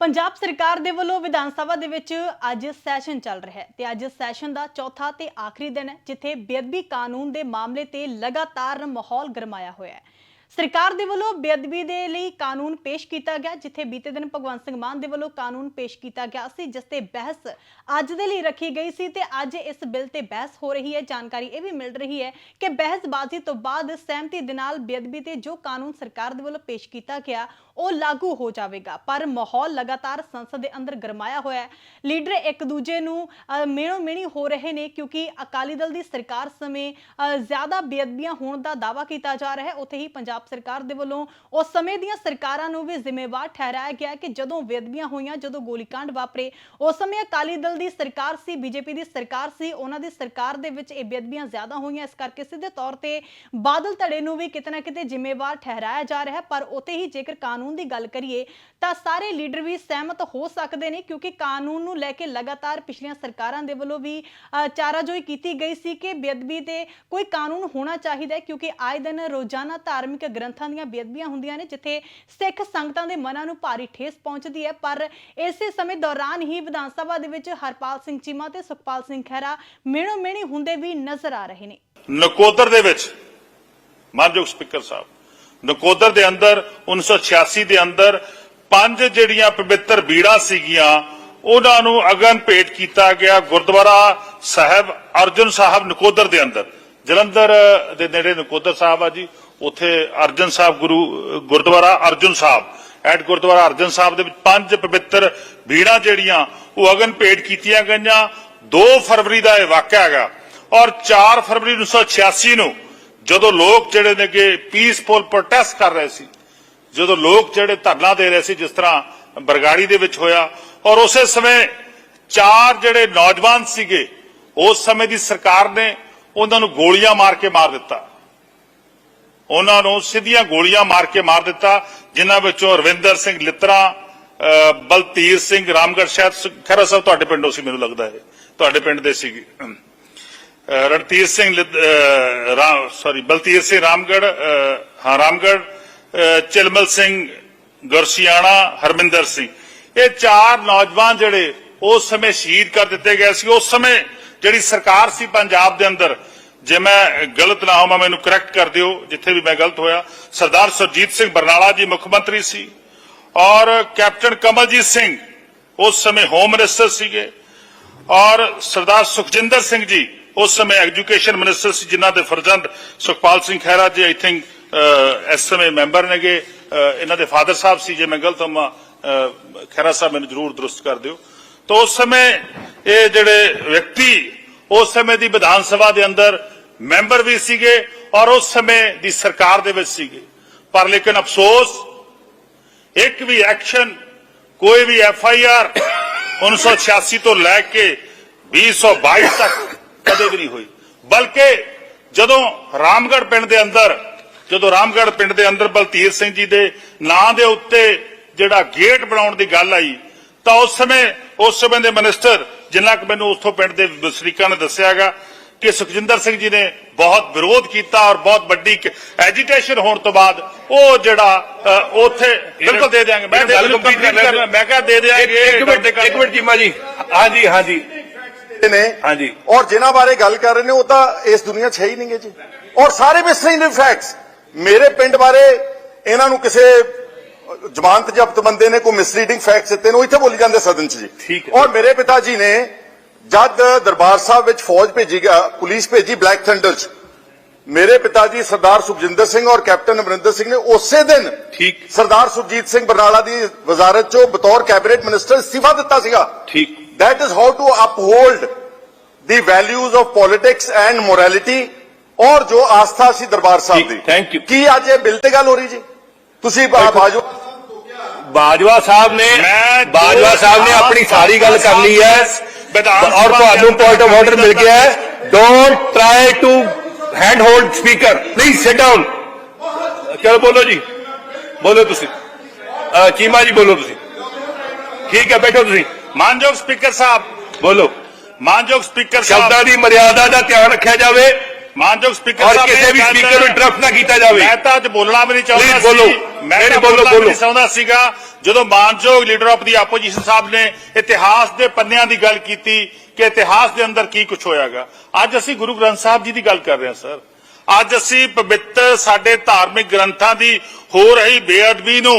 ਪੰਜਾਬ ਸਰਕਾਰ ਦੇ ਵੱਲੋਂ ਵਿਧਾਨ ਸਭਾ ਦੇ ਵਿੱਚ ਅੱਜ ਸੈਸ਼ਨ ਚੱਲ ਰਿਹਾ ਹੈ ਤੇ ਅੱਜ ਸੈਸ਼ਨ ਦਾ ਚੌਥਾ ਤੇ ਆਖਰੀ ਦਿਨ ਹੈ, ਜਿੱਥੇ ਬੇਅਦਬੀ ਕਾਨੂੰਨ ਦੇ ਮਾਮਲੇ ਤੇ ਲਗਾਤਾਰ ਮਾਹੌਲ ਗਰਮਾਇਆ ਹੋਇਆ ਹੈ। ਸਰਕਾਰ ਦੇ ਵੱਲੋਂ ਬੇਅਦਬੀ ਦੇ ਲਈ ਕਾਨੂੰਨ ਪੇਸ਼ ਕੀਤਾ ਗਿਆ ਜਿੱਥੇ ਬੀਤੇ ਦਿਨ ਭਗਵੰਤ ਸਿੰਘ ਮਾਨ ਦੇ ਵੱਲੋਂ ਕਾਨੂੰਨ ਪੇਸ਼ ਕੀਤਾ ਗਿਆ ਸੀ ਜਿਸ ਤੇ ਬਹਿਸ ਅੱਜ ਦੇ ਲਈ ਰੱਖੀ ਗਈ ਸੀ ਤੇ ਅੱਜ ਇਸ ਬਿੱਲ ਤੇ ਬਹਿਸ ਹੋ ਰਹੀ ਹੈ। ਜਾਣਕਾਰੀ ਇਹ ਵੀ ਮਿਲ ਰਹੀ ਹੈ ਕਿ ਬਹਿਸਬਾਜ਼ੀ ਤੋਂ ਬਾਅਦ ਸਹਿਮਤੀ ਦੇ ਨਾਲ ਬੇਅਦਬੀ ਤੇ ਜੋ ਕਾਨੂੰਨ ਸਰਕਾਰ ਦੇ ਵੱਲੋਂ ਪੇਸ਼ ਕੀਤਾ ਗਿਆ ਉਹ ਲਾਗੂ ਹੋ ਜਾਵੇਗਾ। ਪਰ ਮਾਹੌਲ ਲਗਾਤਾਰ ਸੰਸਦ ਦੇ ਅੰਦਰ ਗਰਮਾਇਆ ਹੋਇਆ ਹੈ। ਲੀਡਰ ਇੱਕ ਦੂਜੇ ਨੂੰ ਅ, ਮੇਣੋ ਮੇਣੀ ਹੋ ਰਹੇ ਨੇ ਕਿਉਂਕਿ ਅਕਾਲੀ ਦਲ ਦੀ ਸਰਕਾਰ ਸਮੇਂ ਅ, ਜ਼ਿਆਦਾ ਬੇਅਦਬੀਆਂ ਹੋਣ ਦਾ ਦਾਵਾ ਕੀਤਾ ਜਾ ਰਿਹਾ ਹੈ। ਉੱਥੇ ਹੀ ਪੰਜਾਬ ਸਰਕਾਰ ਦੇ ਵੱਲੋਂ ਉਸ ਸਮੇਂ ਦੀਆਂ ਸਰਕਾਰਾਂ ਨੂੰ ਵੀ ਜ਼ਿੰਮੇਵਾਰ ਠਹਿਰਾਇਆ ਗਿਆ ਕਿ ਜਦੋਂ ਬੇਅਦਬੀਆਂ ਹੋਈਆਂ ਜਦੋਂ ਗੋਲੀकांड ਵਾਪਰੇ ਉਸ ਸਮੇਂ ਅਕਾਲੀ ਦਲ ਦੀ ਸਰਕਾਰ ਸੀ ਬੀਜੇਪੀ ਦੀ ਸਰਕਾਰ ਸੀ ਉਹਨਾਂ ਦੀ ਸਰਕਾਰ ਦੇ ਵਿੱਚ ਇਹ ਬੇਅਦਬੀਆਂ ਜ਼ਿਆਦਾ ਹੋਈਆਂ। ਇਸ ਕਰਕੇ ਸਿੱਧੇ ਤੌਰ ਤੇ ਬਾਦਲ ਧੜੇ ਨੂੰ ਵੀ ਕਿਤੇ ਕਿਤੇ ਜ਼ਿੰਮੇਵਾਰ ਠਹਿਰਾਇਆ ਜਾ ਰਿਹਾ ਪਰ ਉੱਥੇ ਹੀ ਜੇਕਰ ਕਾਨੂੰਨ ਦੀ ਗੱਲ ਕਰੀਏ ਤਾਂ ਸਾਰੇ ਲੀਡਰ ਵੀ ਸਹਿਮਤ ਹੋ ਸਕਦੇ ਨੇ ਕਿਉਂਕਿ ਕਾਨੂੰਨ ਨੂੰ ਲੈ ਕੇ ਲਗਾਤਾਰ ਪਿਛਲੀਆਂ ਸਰਕਾਰਾਂ ਦੇ ਵੱਲੋਂ ਵੀ ਅ, ਚਾਰਾਜੋਈ ਕੀਤੀ ਗਈ ਸੀ ਕਿ ਬੇਅਦਬੀ ਤੇ ਕੋਈ ਕਾਨੂੰਨ ਹੋਣਾ ਚਾਹੀਦਾ ਹੈ ਕਿਉਂਕਿ ਆਏ ਦਿਨ ਰੋਜ਼ਾਨਾ ਧਾਰਮਿਕ ਗ੍ਰੰਥਾਂ ਦੀਆਂ ਬੇਅਦਬੀਆਂ ਹੁੰਦੀਆਂ ਨੇ, ਜਿੱਥੇ ਸਿੱਖ ਸੰਗਤਾਂ ਦੇ ਮਨਾਂ ਨੂੰ ਭਾਰੀ ਠੇਸ ਪਹੁੰਚਦੀ ਹੈ। ਪਰ ਇਸੇ ਸਮੇਂ ਦੌਰਾਨ ਹੀ ਵਿਧਾਨ ਸਭਾ ਦੇ ਵਿੱਚ ਹਰਪਾਲ ਸਿੰਘ ਚੀਮਾ ਤੇ ਸੁਖਪਾਲ ਸਿੰਘ ਖਹਿਰਾ ਮੇਣੋ ਮੇਣੀ ਹੁੰਦੇ ਵੀ ਨਜ਼ਰ ਆ ਰਹੇ ਨੇ। ਨਕੋਦਰ ਦੇ ਵਿੱਚ, ਮਾਨਯੋਗ ਸਪੀਕਰ ਸਾਹਿਬ, ਨਕੋਦਰ ਦੇ ਅੰਦਰ 1986 ਦੇ ਅੰਦਰ ਪੰਜ ਜਿਹੜੀਆਂ ਪਵਿੱਤਰ ਬੀੜਾਂ ਸੀਗੀਆਂ, ਉਹਨਾਂ ਨੂੰ ਅਗਨ ਭੇਟ ਕੀਤਾ ਗਿਆ। ਗੁਰਦੁਆਰਾ ਸਾਹਿਬ ਅਰਜਨ ਸਾਹਿਬ ਨਕੋਦਰ ਦੇ ਅੰਦਰ। ਜਲੰਧਰ ਦੇ ਨੇੜੇ ਨਕੋਦਰ ਸਾਹਿਬ ਆ ਜੀ। ਉੱਥੇ ਅਰਜਨ ਸਾਹਿਬ ਗੁਰੂ, ਗੁਰਦੁਆਰਾ ਅਰਜਨ ਸਾਹਿਬ, ਐਟ ਗੁਰਦੁਆਰਾ ਅਰਜਨ ਸਾਹਿਬ ਦੇ ਵਿੱਚ ਪੰਜ ਪਵਿੱਤਰ ਬੀੜਾਂ ਜਿਹੜੀਆਂ, ਉਹ ਅਗਨ ਭੇਟ ਕੀਤੀਆਂ ਗਈਆਂ। 2 ਫਰਵਰੀ ਦਾ ਇਹ ਵਾਕਿਆ ਹੈਗਾ। ਔਰ 4 ਫਰਵਰੀ 1986 ਨੂੰ ਜਦੋਂ ਲੋਕ ਜਿਹੜੇ ਨੇਗੇ ਪੀਸਫੁਲ ਪ੍ਰੋਟੈਸਟ ਕਰ ਰਹੇ ਸੀ, ਜਦੋਂ ਲੋਕ ਜਿਹੜੇ ਧਰਨਾ ਦੇ ਰਹੇ ਸੀ, ਜਿਸ ਤਰ੍ਹਾਂ ਬਰਗਾੜੀ ਦੇ ਵਿੱਚ ਹੋਇਆ, ਔਰ ਉਸੇ ਸਮੇਂ ਚਾਰ ਜਿਹੜੇ ਨੌਜਵਾਨ ਸੀਗੇ, ਉਸ ਸਮੇਂ ਦੀ ਸਰਕਾਰ ਨੇ ਉਹਨਾਂ ਨੂੰ ਗੋਲੀਆਂ ਮਾਰ ਕੇ ਮਾਰ ਦਿੱਤਾ। ਉਹਨਾਂ ਨੂੰ ਸਿੱਧੀਆਂ ਗੋਲੀਆਂ ਮਾਰ ਕੇ ਮਾਰ ਦਿੱਤਾ ਜਿਨ੍ਹਾਂ ਵਿੱਚੋਂ ਰਵਿੰਦਰ ਸਿੰਘ ਲਿੱਤਰਾ ਬਲਤੀਰ ਸਿੰਘ ਰਾਮਗੜ੍ਹ ਸ਼ਾਇਦ ਸ- ਖਹਿਰਾ ਸਾਹਿਬ ਤੁਹਾਡੇ ਪਿੰਡੋਂ ਸੀ ਮੈਨੂੰ ਲੱਗਦਾ ਹੈ ਤੁਹਾਡੇ ਪਿੰਡ ਦੇ ਸੀ ਰਣਤੀਰ ਰਣਧੀਰ ਸਿੰਘ ਸੌਰੀ ਬਲਤੀਰ ਸਿੰਘ ਰਾਮਗੜ ਅਹ, ਹਾਂ ਰਾਮਗੜ੍ਹ ਚਿਲਮਲ ਸਿੰਘ ਗੁਰਸਿਆਣਾ ਹਰਮਿੰਦਰ ਸਿੰਘ। ਇਹ ਚਾਰ ਨੌਜਵਾਨ ਜਿਹੜੇ ਉਸ ਸਮੇਂ ਸ਼ਹੀਦ ਕਰ ਦਿੱਤੇ ਗਏ ਸੀ। ਉਸ ਸਮੇਂ ਜਿਹੜੀ ਸਰਕਾਰ ਸੀ ਪੰਜਾਬ ਦੇ ਅੰਦਰ ਜੇ ਮੈਂ ਗਲਤ ਨਾ ਹੋਵਾਂ ਮੈਨੂੰ ਕਰੈਕਟ ਕਰ ਦਿਓ ਜਿੱਥੇ ਵੀ ਮੈਂ ਗਲਤ ਹੋਇਆ। ਸਰਦਾਰ ਸੁਰਜੀਤ ਸਿੰਘ ਬਰਨਾਲਾ ਜੀ ਮੁੱਖ ਮੰਤਰੀ ਸੀ ਔਰ ਕੈਪਟਨ ਕਮਲਜੀਤ ਸਿੰਘ ਉਸ ਸਮੇਂ ਹੋਮ ਮਿਨਿਸਟਰ ਸੀਗੇ ਔਰ ਸਰਦਾਰ ਸੁਖਜਿੰਦਰ ਸਿੰਘ ਜੀ ਉਸ ਸਮੇਂ ਐਜੂਕੇਸ਼ਨ ਮਿਨਿਸਟਰ ਸੀ ਜਿਨ੍ਹਾਂ ਦੇ ਫਰਜ਼ੰਦ ਸੁਖਪਾਲ ਸਿੰਘ ਖਹਿਰਾ ਜੀ ਆਈ ਥਿੰਕ ਇਸ ਸਮੇਂ ਮੈਂਬਰ ਨੇਗੇ। ਅਹ, ਇਹਨਾਂ ਦੇ ਫਾਦਰ ਸਾਹਿਬ ਸੀ ਜੇ ਮੈਂ ਗਲਤ ਹਾਂ ਖਹਿਰਾ ਸਾਹਿਬ ਮੈਨੂੰ ਜ਼ਰੂਰ ਦਰੁਸਤ ਕਰ ਦਿਓ। ਤਾਂ ਉਸ ਸਮੇਂ ਇਹ ਜਿਹੜੇ ਵਿਅਕਤੀ ਉਸ ਸਮੇਂ ਦੀ ਵਿਧਾਨ ਸਭਾ ਦੇ ਅੰਦਰ ਮੈਂਬਰ ਵੀ ਸੀਗੇ ਔਰ ਉਸ ਸਮੇਂ ਦੀ ਸਰਕਾਰ ਦੇ ਵਿੱਚ ਸੀਗੇ। ਪਰ ਲੇਕਿਨ ਅਫਸੋਸ, ਇੱਕ ਵੀ ਐਕਸ਼ਨ, ਕੋਈ ਵੀ ਐਫ ਆਈ ਆਰ 1986 ਤੋਂ ਲੈ ਕੇ 2022 ਤੱਕ ਕਦੇ ਵੀ ਨਹੀਂ ਹੋਈ। ਬਲਕਿ ਜਦੋਂ ਰਾਮਗੜ ਪਿੰਡ ਦੇ ਅੰਦਰ, ਜਦੋਂ ਰਾਮਗੜ ਪਿੰਡ ਦੇ ਅੰਦਰ ਬਲਤੀਰ ਸਿੰਘ ਜੀ ਦੇ ਨਾਂ ਦੇ ਉੱਤੇ ਜਿਹੜਾ ਗੇਟ ਬਣਾਉਣ ਦੀ ਗੱਲ ਆਈ, ਤਾਂ ਉਸ ਸਮੇਂ ਉਸ ਸਮੇਂ ਦੇ ਮਿਨਿਸਟਰ ਜਿੰਨਾ ਕਿ ਮੈਨੂੰ ਉਸਥੋਂ ਪਿੰਡ ਦੇ ਵਸਨੀਕਾਂ ਨੇ ਦੱਸਿਆਗਾ ਕਿ ਸੁਖਜਿੰਦਰ ਸਿੰਘ ਜੀ ਨੇ ਬਹੁਤ ਵਿਰੋਧ ਕੀਤਾ ਔਰ ਬਹੁਤ ਵੱਡੀ ਐਜੀਟੇਸ਼ਨ ਹੋਣ ਤੋਂ ਬਾਅਦ ਉਹ ਜਿਹੜਾ ਉੱਥੇ ਬਿਲਕੁਲ ਦੇ ਦਿਆਂਗੇ। ਮੈਂ ਗੱਲ ਕੰਪਲੀਟ ਕਰ ਕਰਨਾ ਮੈਂ ਕਿਹਾ ਦੇ ਦਿਆਂਗੇ ਇੱਕ ਮਿੰਟ ਇੱਕ ਮਿੰਟ ਚੀਮਾ ਜੀ। ਹਾਂਜੀ ਹਾਂਜੀ। ਨੇ ਹਾਂਜੀ। ਔਰ ਜਿਨ੍ਹਾਂ ਬਾਰੇ ਗੱਲ ਕਰ ਰਹੇ ਨੇ ਉਹ ਤਾਂ ਇਸ ਦੁਨੀਆ 'ਚ ਹੈ ਹੀ ਨਹੀਂਗੇ ਜੀ। ਔਰ ਸਾਰੇ ਮਿਸਲੀਨਿੰਗ ਫੈਕਟਸ ਮੇਰੇ ਪਿੰਡ ਬਾਰੇ ਇਹਨਾਂ ਨੂੰ ਕਿਸੇ ਜ਼ਮਾਨਤ ਜ਼ਬਤ ਬੰਦੇ ਨੇ ਕੋਈ ਮਿਸਲੀਡਿੰਗ ਫੈਕਟਸ ਦਿੱਤੇ ਨੇ ਉਹ ਇੱਥੇ ਬੋਲੀ ਜਾਂਦੇ ਸਦਨ 'ਚ ਜੀ। ਠੀਕ ਹੈ। ਔਰ ਮੇਰੇ ਪਿਤਾ ਜੀ ਨੇ ਜਦ ਦਰਬਾਰ ਸਾਹਿਬ ਵਿੱਚ ਫੌਜ ਭੇਜੀ ਗਿਆ ਪੁਲਿਸ ਭੇਜੀ ਬਲੈਕ ਥੰਡਰ 'ਚ ਮੇਰੇ ਪਿਤਾ ਜੀ ਸਰਦਾਰ ਸੁਖਜਿੰਦਰ ਸਿੰਘ ਔਰ ਕੈਪਟਨ ਅਮਰਿੰਦਰ ਸਿੰਘ ਨੇ ਉਸੇ ਦਿਨ ਠੀਕ। ਸਰਦਾਰ ਸੁਰਜੀਤ ਸਿੰਘ ਬਰਨਾਲਾ ਦੀ ਵਜ਼ਾਰਤ 'ਚੋਂ ਬਤੌਰ ਕੈਬਨਿਟ ਮਿਨਿਸਟਰ ਇਸਤੀਫਾ ਦਿੱਤਾ ਸੀਗਾ। ਠੀਕ। That is how to uphold the values of politics and morality ਔਰ ਜੋ ਆਸਥਾ ਸੀ ਦਰਬਾਰ ਸਾਹਿਬ ਠੀਕ, ਦੀ। Thank you. ਕੀ ਅੱਜ ਇਹ ਬਿੱਲ ਤੇ ਗੱਲ ਹੋ ਰਹੀ ਜੀ? ਤੁਸੀਂ ਬਾ- ਬਾਜਵਾ ਬਾਜਵਾ ਸਾਹਿਬ ਨੇ ਬਾਜਵਾ ਸਾਹਿਬ ਨੇ ਆਪਣੀ ਸਾਰੀ ਗੱਲ ਕਰ ਲਈ ਹੈ। ਔਰ ਤੁਹਾਨੂੰ ਪੁਆਇੰਟ ਆਫ ਆਰਡਰ ਮਿਲ ਗਿਆ ਹੈ। Don't try to hand hold speaker please sit down ਚਲੋ ਬੋਲੋ ਜੀ? ਬੋਲੋ ਤੁਸੀਂ। ਚੀਮਾ ਜੀ ਬੋਲੋ ਤੁਸੀਂ। ਠੀਕ ਹੈ ਬੈਠੋ ਤੁਸੀਂ। ਮਾਨਯੋਗ ਸਪੀਕਰ ਸਾਹਿਬ ਬੋਲੋ। ਮਾਨਯੋਗ ਸਪੀਕਰ ਸਾਹਿਬ। ਸ਼ਬਦਾਂ ਦੀ ਮਰਿਆਦਾ ਦਾ ਧਿਆਨ ਰੱਖਿਆ ਜਾਵੇ। ਮਾਨਯੋਗ ਸਪੀਕਰ ਔਰ ਸਾਹਿਬ ਕਿਸੇ ਵੀ speaker ਨੂੰ interrupt ਨਾ ਕੀਤਾ ਜਾਵੇ। ਮੈਂ ਤਾਂ ਅੱਜ ਬੋਲਣਾ ਵੀ ਨਹੀਂ ਚਾਹੁੰਦਾ Please ਬੋਲੋ। ਮੈਂ ਤਾਂ ਬੋਲੋ, ਬੋਲਣਾ। ਨਹੀਂ ਚਾਹੁੰਦਾ ਸੀਗਾ ਜਦੋਂ ਮਾਨਯੋਗ ਲੀਡਰ ਆਫ ਦੀ ਆਪੋਜੀਸ਼ਨ ਸਾਹਿਬ ਨੇ ਇਤਿਹਾਸ ਦੇ ਪੰਨਿਆਂ ਦੀ ਗੱਲ ਕੀਤੀ ਕਿ ਇਤਿਹਾਸ ਦੇ ਅੰਦਰ ਕੀ ਕੁਝ ਹੋਇਆਗਾ ਅੱਜ ਅਸੀਂ ਗੁਰੂ ਗ੍ਰੰਥ ਸਾਹਿਬ ਜੀ ਦੀ ਗੱਲ ਕਰ ਰਹੇ ਹਾਂ ਸਰ ਅੱਜ ਅਸੀਂ ਪਵਿੱਤਰ ਸਾਡੇ ਧਾਰਮਿਕ ਗ੍ਰੰਥਾਂ ਦੀ ਹੋ ਰਹੀ ਬੇਅਦਬੀ ਨੂੰ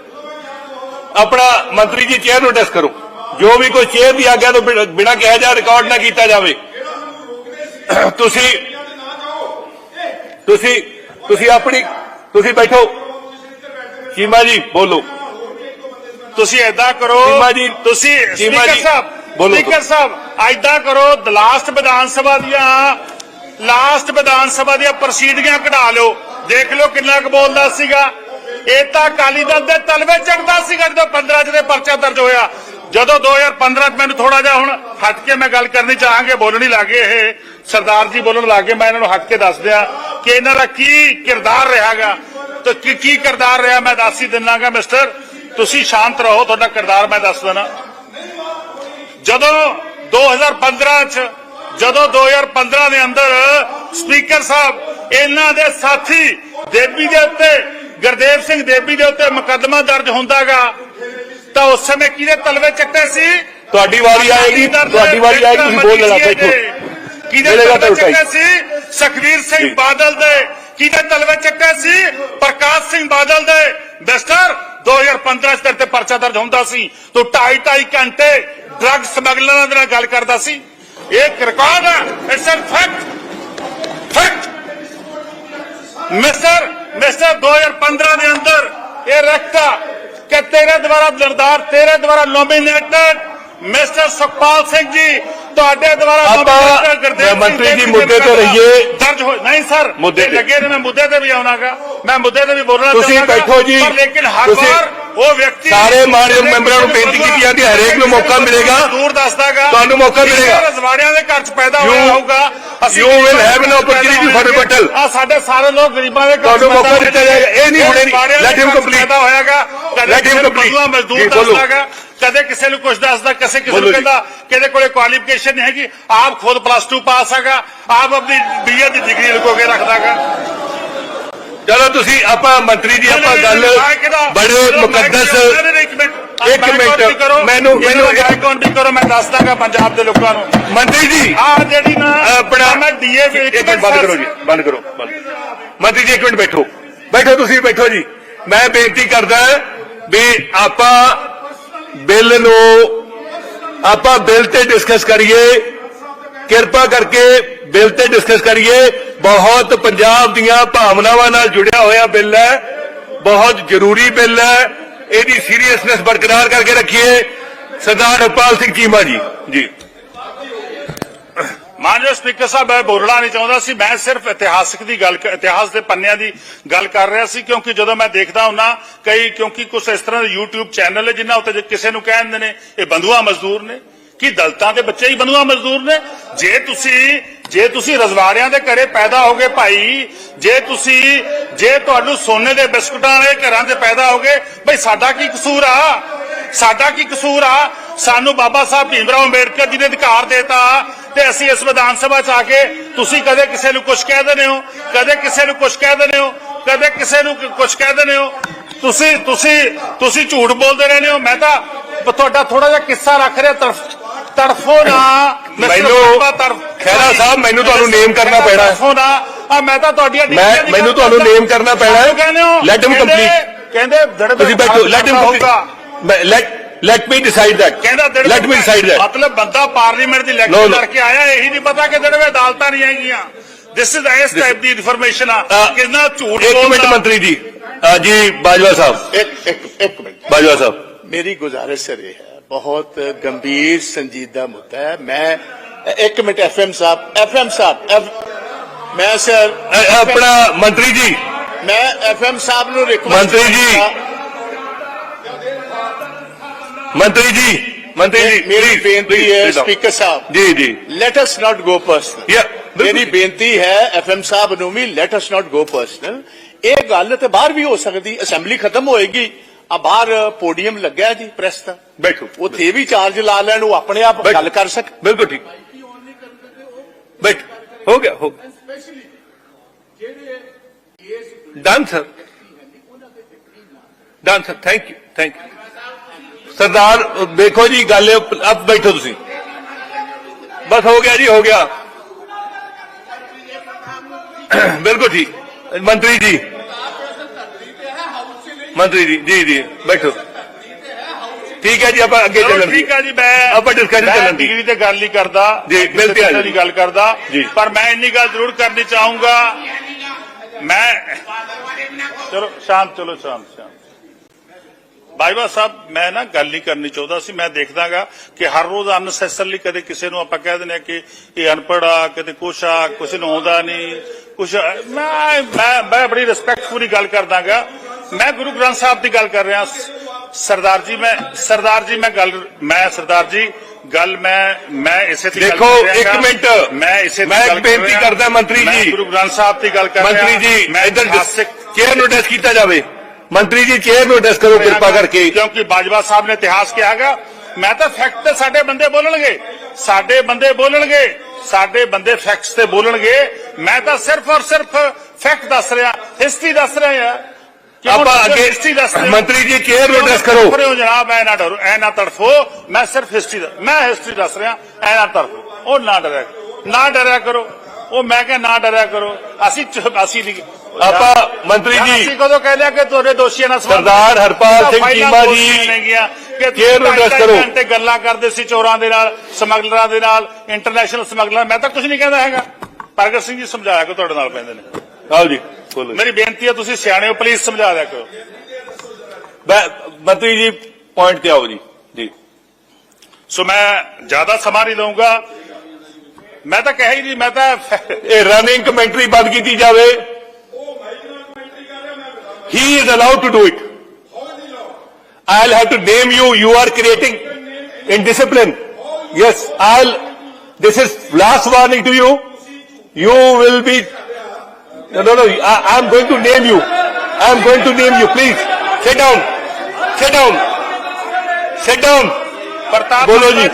ਆਪਣਾ ਮੰਤਰੀ ਜੀ ਚੇਅਰ ਨੂੰ ਡਿਸਕ ਕਰੋ। ਜੋ ਵੀ ਕੋਈ ਚੇਅਰ ਦੀ ਆਗਿਆ ਤੋਂ ਬਿਨ- ਕਿਹਾ ਜਾ ਰਿਕਾਰਡ ਨਾ ਕੀਤਾ ਜਾਵੇ। ਤੁਸੀਂ ਤੁਸੀਂ ਤੁਸੀਂ ਆਪਣੀ ਤੁਸੀਂ ਬੈਠੋ। ਚੀਮਾ ਜੀ ਬੋਲੋ। ਤੁਸੀਂ ਏਦਾਂ ਕਰੋ ਚੀਮਾ ਜੀ, ਤੁਸੀਂ ਸਪੀਕਰ ਜੀ, ਸਾਹਿਬ ਬੋਲੋ। ਸਪੀਕਰ ਸਾਹਿਬ ਏਦਾਂ ਕਰੋ ਲਾਸਟ ਵਿਧਾਨ ਸਭਾ ਦੀਆਂ ਲਾਸਟ ਵਿਧਾਨ ਸਭਾ ਦੀਆਂ ਪ੍ਰਸੀਡਿੰਗਾਂ ਕਢਾ ਲਿਓ। ਦੇਖ ਲਓ ਕਿੰਨਾ ਕੁ ਬੋਲਦਾ ਸੀਗਾ। ਇਹ ਤਾਂ ਅਕਾਲੀ ਦਲ ਦੇ ਤਲਵੇ ਚੜਦਾ ਸੀਗਾ ਜਦੋਂ 15 ਚ ਦੇ ਪਰਚਾ ਦਰਜ ਹੋਇਆ। ਜਦੋਂ 2015 ਚ ਮੈਨੂੰ ਥੋੜਾ ਜਿਹਾ ਹੁਣ ਹਟ ਕੇ ਮੈਂ ਗੱਲ ਕਰਨੀ ਚਾਹਾਂਗੇ, ਬੋਲਣੀ ਲੱਗੇ ਇਹ। ਸਰਦਾਰ ਜੀ ਬੋਲਣ ਲੱਗੇ ਮੈਂ ਇਹਨਾਂ ਨੂੰ ਹਟ ਕੇ ਦੱਸ ਦਿਆਂ ਕਿ ਇਹਨਾਂ ਦਾ ਕੀ ਕਿਰਦਾਰ ਰਿਹਾਗਾ। ਤੇ ਕੀ ਕੀ ਕਿਰਦਾਰ ਰਿਹਾ, ਮੈਂ ਦੱਸ ਹੀ ਦਿੰਨਾਗਾ, ਮਿਸਟਰ। ਤੁਸੀਂ ਸ਼ਾਂਤ ਰਹੋ, ਤੁਹਾਡਾ ਕਿਰਦਾਰ ਮੈਂ ਦੱਸ ਦੇਣਾ ਜਦੋਂ 2015 ਚ, ਜਦੋਂ 2015 ਦੇ ਅੰਦਰ ਸਪੀਕਰ ਸਾਹਿਬ, ਇਹਨਾਂ ਦੇ ਸਾਥੀ ਦੇਵੀ ਦੇ ਉੱਤੇ ਗੁਰਦੇਵ ਸਿੰਘ ਦੇਵੀ ਦੇ ਉੱਤੇ ਮੁਕੱਦਮਾ ਦਰਜ ਹੁੰਦਾਗਾ ਤਾਂ ਉਸ ਸਮੇਂ ਕਿਹਦੇ ਤਲਵੇ ਚੱਟੇ ਸੀ ਤੁਹਾਡੀ ਵਾਰੀ ਆਏਗੀ ਤੁਹਾਡੀ ਵਾਰੀ ਆਏਗੀ ਤੁਸੀਂ ਬੋਲ ਲੈਣਾ ਬੈਠੋ ਕਿਹਦੇ ਮਿਲੇਗਾ ਤਲਵੇ ਤਾਂ ਚੱਟੇ ਸੀ ਸੁਖਵੀਰ ਸਿੰਘ ਜੀ। ਬਾਦਲ ਦੇ ਕਿਹਦੇ ਤਲਵੇ ਚੱਟੇ ਸੀ ਪ੍ਰਕਾਸ਼ ਸਿੰਘ ਬਾਦਲ ਦੇ ਮਿਸਟਰ 2015 ਚ ਤੇਰੇ ਤੇ ਪਰਚਾ ਦਰਜ ਹੁੰਦਾ ਸੀ ਤੂੰ ਢਾਈ ਢਾਈ ਘੰਟੇ ਡਰੱਗ ਸਮਗਲਰਾਂ ਦੇ ਨਾਲ ਗੱਲ ਕਰਦਾ ਸੀ ਇਹ ਇੱਕ ਰਿਕਾਰਡ ਹੈ it's a fact fact mister mister 2015 ਦੇ ਅੰਦਰ ਇਹ ਰਖਤਾ ਕਿ ਤੇਰੇ ਦੁਆਰਾ ਨਿਰਧਾਰ ਤੇਰੇ ਦੁਆਰਾ ਨੋਮੀਨੇਟਡ ਮਿਸਟਰ ਸੁਖਪਾਲ ਸਿੰਘ ਜੀ ਤੁਹਾਡੇ ਦੁਆਰਾ ਆਪਾਂ ਮੰਤਰੀ ਜੀ ਮੁੱਦੇ ਤੇ ਰਹੀਏ। ਦਰਜ ਹੋ ਨਹੀਂ ਸਰ ਮੁੱਦੇ। ਲੱਗੇ ਨੇ ਮੈਂ ਮੁੱਦੇ ਤੇ ਵੀ ਆਉਣਾਗਾ ਮੈਂ ਮੁੱਦੇ ਤੇ ਵੀ ਬੋਲਣਾ ਤੁਸੀਂ। ਬੈਠੋ ਜੀ। ਪਰ ਲੇਕਿਨ ਹਰ ਵਾਰ ਉਹ ਵਿਅਕਤੀ ਸਾਰੇ ਮਾਨਯੋਗ ਮੈਂਬਰਾਂ ਨੂੰ ਬੇਨਤੀ ਕੀਤੀ ਜਾਂਦੀ ਹੈ, ਹਰੇਕ ਨੂੰ ਮੌਕਾ ਮਿਲੇਗਾ। ਦੂਰ ਦੱਸਦਾਗਾ ਤੁਹਾਨੂੰ ਮੌਕਾ ਮਿਲੇਗਾ। ਰਜਵਾੜਿਆਂ ਦੇ ਘਰ ਚ ਪੈਦਾ ਹੋਇਆ ਹੋਊਗਾ you will have an opportunity for rebuttal. ਆ ਸਾਡੇ ਸਾਰੇ ਲੋਕ ਗਰੀਬਾਂ ਦੇ ਘਰ ਤੁਹਾਨੂੰ ਮੌਕਾ ਦਿੱਤਾ ਜਾਏਗਾ। ਇਹ ਨਹੀਂ ਹੁਣੇ ਘਰ ਚ complete. ਪੈਦਾ ਹੋਇਆਗਾ ਨੂੰ complete. ਬੰਦੂਆ ਮਜ਼ਦੂਰ। ਦੱਸਦਾਗਾ ਕਦੇ ਕਿਸੇ ਨੂੰ ਕੁਝ ਦੱਸਦਾ ਕਿਸੇ ਕਿਸੇ ਨੂੰ। ਕਹਿੰਦਾ ਕਿਹਦੇ ਕੋਲੇ ਕੁਆਲੀਫਿਕੇਸ਼ਨ ਨਹੀਂ ਹੈਗੀ ਆਪ ਖੁਦ ਪਲੱਸ 2 ਪਾਸ ਹੈਗਾ ਆਪ ਆਪਣੀ ਬੀਏ ਦੀ ਡਿਗਰੀ ਲੁਕੋ ਕੇ ਰੱਖਦਾਗਾ ਚਲੋ ਤੁਸੀਂ ਆਪਾਂ ਮੰਤਰੀ ਜੀ ਆਪਾਂ ਗੱਲ ਬੜੇ ਮੁਕੱਦਸ ਇੱਕ ਮਿੰਟ ਮੈਨੂੰ- ਮੈਨੂੰ ਇੱਕ- ਕਾਉਂਟਿੰਗ ਕਰੋ ਮੈਂ ਦੱਸ ਦਾਂਗਾ ਪੰਜਾਬ ਦੇ ਲੋਕਾਂ ਨੂੰ। ਮੰਤਰੀ ਜੀ ਆ ਜਿਹੜੀ ਨਾ ਆਪਣਾ ਮੈਂ ਡੀਏ ਇੱਕ ਮਿੰਟ ਬੰਦ ਕਰੋ ਜੀ ਬੰਦ ਕਰੋ ਮੰਤਰੀ ਜੀ ਇੱਕ ਮਿੰਟ ਬੈਠੋ। ਬੈਠੋ ਤੁਸੀਂ ਬੈਠੋ ਜੀ। ਮੈਂ ਬੇਨਤੀ ਕਰਦਾ ਵੀ ਆਪਾਂ ਬਿੱਲ ਨੂੰ ਆਪਾਂ ਬਿੱਲ ਤੇ ਡਿਸਕਸ ਕਰੀਏ। ਕਿਰਪਾ ਕਰਕੇ ਬਿੱਲ ਤੇ ਡਿਸਕਸ ਕਰੀਏ। ਬਹੁਤ ਪੰਜਾਬ ਦੀਆਂ ਭਾਵਨਾਵਾਂ ਨਾਲ ਜੁੜਿਆ ਹੋਇਆ ਬਿੱਲ ਹੈ। ਬਹੁਤ ਜ਼ਰੂਰੀ ਬਿੱਲ ਹੈ। ਇਹਦੀ ਸੀਰੀਅਸਨੈਸ ਬਰਕਰਾਰ ਕਰਕੇ ਰੱਖੀਏ। ਸਰਦਾਰ ਹਰਪਾਲ ਸਿੰਘ ਚੀਮਾ ਜੀ ਜੀ। ਮਾਨਯੋਗ ਸਪੀਕਰ ਸਾਹਿਬ, ਮੈਂ ਬੋਲਣਾ ਨਹੀਂ ਚਾਹੁੰਦਾ ਸੀ। ਮੈਂ ਸਿਰਫ ਇਤਿਹਾਸਕ ਦੀ ਗੱਲ ਇਤਿਹਾਸ ਦੇ ਪੰਨਿਆਂ ਦੀ ਗੱਲ ਕਰ ਰਿਹਾ ਸੀ, ਕਿਉਂਕਿ ਜਦੋਂ ਮੈਂ ਦੇਖਦਾ ਹੁੰਨਾ, ਕਈ, ਕਿਉਂਕਿ ਕੁਝ ਇਸ ਤਰ੍ਹਾਂ ਦੇ YouTube ਚੈਨਲ ਹੈ ਜਿਨ੍ਹਾਂ ਉੱਤੇ ਕਿਸੇ ਨੂੰ ਕਹਿੰਦੇ ਨੇ, ਇਹ ਬੰਧੂਆ ਮਜ਼ਦੂਰ ਨੇ। ਕਿ ਦਲਤਾਂ ਦੇ ਬੱਚੇ ਹੀ ਬੰਧੂਆ ਮਜ਼ਦੂਰ ਨੇ। ਜੇ ਤੁਸੀਂ ਜੇ ਤੁਸੀਂ ਰਜਵਾੜਿਆਂ ਦੇ ਘਰੇ ਪੈਦਾ ਹੋਗੇ ਭਾਈ, ਜੇ ਤੁਸੀਂ, ਜੇ ਤੁਹਾਨੂੰ ਸੋਨੇ ਦੇ ਬਿਸਕੁਟਾਂ ਵਾਲੇ ਘਰਾਂ 'ਚ ਪੈਦਾ ਹੋਗੇ ਭਈ ਸਾਡਾ ਕੀ ਕਸੂਰ ਆ? ਸਾਡਾ ਕੀ ਕਸੂਰ ਆ? ਸਾਨੂੰ ਬਾਬਾ ਸਾਹਿਬ ਭੀਮਰਾਓ ਅੰਬੇਡਕਰ ਜੀ ਨੇ ਅਧਿਕਾਰ ਦਿੱਤਾ ਤੇ ਅਸੀਂ ਇਸ ਵਿਧਾਨ ਸਭਾ 'ਚ ਆ ਕੇ ਤੁਸੀਂ ਕਦੇ ਕਿਸੇ ਨੂੰ ਕੁਝ ਕਹਿ ਦਿੰਦੇ ਹੋ, ਕਦੇ ਕਿਸੇ ਨੂੰ ਕੁਝ ਕਹਿ ਦਿੰਦੇ ਹੋ, ਕਦੇ ਕਿਸੇ ਨੂੰ ਕੁਝ ਕਹਿ ਦਿੰਦੇ ਹੋ। ਤੁਸੀਂ ਤੁਸੀਂ ਤੁਸੀਂ ਝੂਠ ਬੋਲਦੇ ਰਹਿੰਦੇ ਹੋ। ਮੈਂ ਤਾਂ, ਤੁਹਾਡਾ ਥੋੜਾ ਜਿਹਾ ਕਿੱਸਾ ਰੱਖ ਰਿਹਾ ਤਰਫ ਤੜਫੋ ਨਾ। ਮੈਨੂੰ- ਤਰਫ ਖਹਿਰਾ ਸਾਹਿਬ, ਮੈਨੂੰ ਤੁਹਾਨੂੰ name ਕਰਨਾ ਪੈਣਾ ਹੈ। ਤੜਫੋ ਨਾ। ਆ ਮੈਂ ਤਾਂ ਤੁਹਾਡੀਆਂ ਮੈਂ ਮੈਨੂੰ ਤੁਹਾਨੂੰ। ਨੇਮ ਕਰਨਾ ਪੈਣਾ ਸਾਨੂੰ ਕਹਿੰਦੇ ਹੋ ਲੈਟ ਹਿਮ ਕੰਪਲੀਟ ਕਹਿੰਦੇ ਦੜਬੇ ਤੁਸੀਂ ਬੈਠੋ let him. Complete let let me decide that ਕਹਿੰਦਾ ਲੈਟ ਮੀ ਡਿਸਾਈਡ ਦੈਟ ਮਤਲਬ ਬੰਦਾ ਪਾਰਲੀਮੈਂਟ ਦੀ ਇਲੈਕਸ਼ਨ. ਕਰਕੇ ਆਇਆ ਇਹੀ ਨਹੀਂ ਪਤਾ ਕਿ ਦੜਬੇ ਅਦਾਲਤਾਂ ਨਹੀਂ ਆਏਗੀਆਂ ਦਿਸ ਇਜ਼ ਇਸ ਟਾਈਪ ਦੀ ਇਨਫੋਰਮੇਸ਼ਨ ਆ ਕਿੰਨਾ ਝੂਠ ਇੱਕ ਮਿੰਟ। ਮੰਤਰੀ ਜੀ। ਜੀ ਬਾਜਵਾ ਸਾਹਿਬ। ਇੱਕ ਇੱਕ ਇੱਕ ਮਿੰਟ। ਬਾਜਵਾ ਸਾਹਿਬ। ਮੇਰੀ ਗੁਜ਼ਾਰਿਸ਼ ਸਰ ਇਹ ਹੈ ਬਹੁਤ ਗੰਭੀਰ ਸੰਜੀਦਾ ਮੁੱਦਾ ਹੈ ਮੈਂ ਇੱਕ ਮਿੰਟ ਐਫਐਮ ਸਾਹਿਬ ਐਫਐਮ ਸਾਹਿਬ F- ਮੈਂ ਸਰ ਅ, ਆਪਣਾ ਮੰਤਰੀ ਜੀ ਮੈਂ ਐਫਐਮ ਸਾਹਿਬ ਨੂੰ ਰਿਕਵੈਸਟ ਮੰਤਰੀ ਜੀ। ਮੰਤਰੀ ਜੀ ਮੰਤਰੀ ਜੀ ਮੇਰੀ please, ਬੇਨਤੀ please, ਹੈ sit down. ਸਪੀਕਰ ਸਾਹਿਬ ਜੀ ਜੀ let us not go personal Yeah, ਬਿਲਕੁਲ। ਮੇਰੀ ਬੇਨਤੀ ਹੈ ਐਫਐਮ ਸਾਹਿਬ ਨੂੰ ਵੀ light us not go personal ਇਹ ਗੱਲ ਤੇ ਬਾਹਰ ਵੀ ਹੋ ਸਕਦੀ ਅਸੈਂਬਲੀ ਖਤਮ ਹੋਏਗੀ ਆ ਬਾਹਰ ਪੋਡੀਅਮ ਲੱਗਾ ਜੀ ਪ੍ਰੈਸ ਦਾ। ਬੈਠੋ ਉੱਥੇ ਵੀ ਚਾਰਜ ਲਾ ਲੈਣ ਉਹ ਆਪਣੇ ਆਪ। ਗੱਲ ਕਰ ਸਕ। ਬਿਲਕੁਲ ਠੀਕ। ਬੈਠ ਹੋ ਗਿਆ ਹੋ done sir. Done sir thank you thank you Sardar ਦੇਖੋ ਜੀ ਗੱਲ ਅਬ ਬੈਠੋ ਤੁਸੀਂ। ਬਸ ਹੋ ਗਿਆ ਜੀ ਹੋ ਗਿਆ। ਬਿਲਕੁਲ ਠੀਕ। ਮੰਤਰੀ ਜੀ। ਮੰਤਰੀ ਜੀ ਜੀ ਜੀ ਬੈਠੋ। ਠੀਕ ਹੈ ਜੀ ਆਪਾਂ ਅੱਗੇ ਚਲੋ ਚੱਲਣ ਠੀਕ ਆ ਜੀ ਮੈਂ ਆਪਾਂ ਮੈਂ ਚੱਲਣ ਦੀ। ਡਿਗਰੀ ਤੇ ਗੱਲ ਨਹੀਂ ਕਰਦਾ ਜੀ, ਕਿਸੇ ਬਿਲਕੁਲ ਤਰ੍ਹਾਂ ਦੀ ਗੱਲ ਕਰਦਾ ਜੀ। ਪਰ ਮੈਂ ਇੰਨੀ ਗੱਲ ਜ਼ਰੂਰ ਕਰਨੀ ਚਾਹੂੰਗਾ। ਮੈਂ ਚਲੋ ਸ਼ਾਂਤ ਚਲੋ ਸ਼ਾਂਤ ਸ਼ਾਂਤ। ਬਾਈਵਾ ਸਾਹਿਬ ਮੈਂ ਨਾ ਗੱਲ ਨਹੀਂ ਕਰਨੀ ਚਾਹੁੰਦਾ ਸੀ ਮੈਂ ਦੇਖਦਾਗਾ ਕਿ ਹਰ ਰੋਜ਼ ਅਨਸੈਸਰਲੀ ਕਦੇ ਕਿਸੇ ਨੂੰ ਆਪਾਂ ਕਹਿ ਦਿੰਦੇ ਆ ਕਿ ਇਹ ਅਨਪੜ੍ਹ ਆ ਕਦੇ ਕੁਛ ਆ ਕਿਸੇ ਨੂੰ ਆਉਂਦਾ ਨਹੀਂ ਕੁਛ ਮੈਂ ਮੈਂ ਬੜੀ ਰਿਸਪੈਕਟਫੁਲੀ ਗੱਲ ਕਰਦਾਗਾ। ਮੈਂ ਗੁਰੂ ਗ੍ਰੰਥ ਸਾਹਿਬ ਦੀ ਗੱਲ ਕਰ ਰਿਹਾ। ਸਰਦਾਰ ਜੀ ਮੈਂ ਸਰਦਾਰ ਜੀ ਮੈਂ ਗੱਲ ਮੈਂ ਸਰਦਾਰ ਜੀ ਗੱਲ ਮੈਂ ਮੈਂ ਇਸੇ ਦੀ ਗੱਲ ਦੇਖੋ, ਕਰ ਰਿਹਾ। ਇੱਕ ਗਾ। ਮਿੰਟ। ਮੈਂ ਇਸੇ ਦੀ ਮੈਂ ਬੇਨਤੀ। ਕਰਦਾ ਮੰਤਰੀ ਜੀ। ਗੁਰੂ ਗ੍ਰੰਥ ਸਾਹਿਬ ਦੀ ਗੱਲ ਕਰ ਰਿਹਾ। ਮੰਤਰੀ ਜੀ ਮੈਂ ਇਧਰ ਇਤਿਹਾਸਿਕ ਚੇਅਰ ਨੂੰ ਡੈਸ ਕੀਤਾ ਜਾਵੇ। ਮੰਤਰੀ ਜੀ ਚੇਅਰ ਨੂੰ ਡੈਸ ਕਰੋ ਕਿਰਪਾ ਕਰਕੇ। ਕਿਉਂਕਿ ਬਾਜਵਾ ਸਾਹਿਬ ਨੇ ਇਤਿਹਾਸ ਕਿਹਾਗਾ ਮੈਂ ਤਾਂ ਫੈਕਟ ਤੇ ਸਾਡੇ ਬੰਦੇ ਬੋਲਣਗੇ। ਸਾਡੇ ਬੰਦੇ ਬੋਲਣਗੇ। ਸਾਡੇ ਬੰਦੇ ਫੈਕਟਸ ਤੇ ਬੋਲਣਗੇ। ਮੈਂ ਤਾਂ ਸਿਰਫ ਔਰ ਸਿਰਫ ਫੈਕਟ ਦੱਸ ਰਿਹਾ। ਹਿਸਟਰੀ ਦੱਸ ਰਿਹਾ ਕਿਉਂ ਆਪਾਂ ਅੱਗੇ history ਦੱਸ ਰਹੇ ਹੋ? ਮੰਤਰੀ ਜੀ ਚੇਅਰ ਨੂੰ ਕਿਉਂ ਡੈਸ ਕਰੋ। ਹੋ ਜਨਾਬ ਐ ਨਾ ਡਰੋ ਐ ਨਾ ਤੜਫੋ। ਮੈਂ ਸਿਰਫ ਹਿਸਟਰੀ ਮੈਂ ਹਿਸਟਰੀ ਦੱਸ ਰਿਹਾ ਐ ਨਾ ਤੜਫੋ। ਉਹ ਨਾ ਡਰਿਆ ਨਾ ਡਰਿਆ ਕਰੋ। ਉਹ ਮੈਂ ਕਿਹਾ ਨਾ ਡਰਿਆ ਕਰੋ। ਅਸੀਂ ਅਸੀਂ ਨਹੀਂ ਆਪਾਂ ਮੰਤਰੀ ਜੀ ਅਸੀਂ ਕਦੋਂ ਕਹਿ ਲਿਆ ਕਿ ਤੁਹਾਡੇ ਦੋਸ਼ੀਆਂ ਨਾਲ ਸਰਦਾਰ ਹਰਪਾਲ ਤਾਂ ਸਿੰਘ ਚੀਮਾ ਜੀ, ਕੇਅਰ ਨੂੰ ਢਾਈ- address ਢਾਈ ਕਰੋ। ਘੰਟੇ ਗੱਲਾਂ ਕਰਦੇ ਸੀ ਚੋਰਾਂ ਦੇ ਨਾਲ ਸਮਗਲਰਾਂ ਦੇ ਨਾਲ ਇੰਟਰਨੈਸ਼ਨਲ ਸਮਗਲਰ ਮੈਂ ਤਾਂ ਕੁਝ ਨਹੀਂ ਕਹਿੰਦਾ ਹੈਗਾ। ਪ੍ਰਗਟ ਸਿੰਘ ਜੀ ਸਮਝਾਇਆ ਕਿ ਤੁਹਾਡੇ ਨਾਲ ਪੈਂਦੇ ਨੇ। ਆਓ ਜੀ ਬੋਲੋ ਮੇਰੀ ਬੇਨਤੀ ਹੈ ਤੁਸੀਂ ਸਿਆਣੇ ਹੋ ਪਲੀਜ਼ ਸਮਝਾ ਦਿਆ ਕਰੋ ਮੈਂ- ਮੰਤਰੀ ਜੀ ਪੁਆਇੰਟ ਤੇ ਆਓ ਜੀ ਜੀ ਸੋ ਮੈਂ ਜ਼ਿਆਦਾ ਸਮਾਂ ਨਹੀਂ ਲਵਾਂਗਾ ਮੈਂ ਤਾਂ ਕਹਿ ਹੀ ਨਹੀਂ ਮੈਂ ਤਾਂ ਇਹ ਰਨਿੰਗ ਕਮੈਂਟਰੀ ਬੰਦ ਕੀਤੀ ਜਾਵੇ he is allowed to do it i'll have to name you you are creating indiscipline yes i'll this is last warning to you you will be no no no I, i'm going to name you. I'm going to name you please. Sit down. Sit down. Sit down. Pratap ਬੋਲੋ ਜੀ।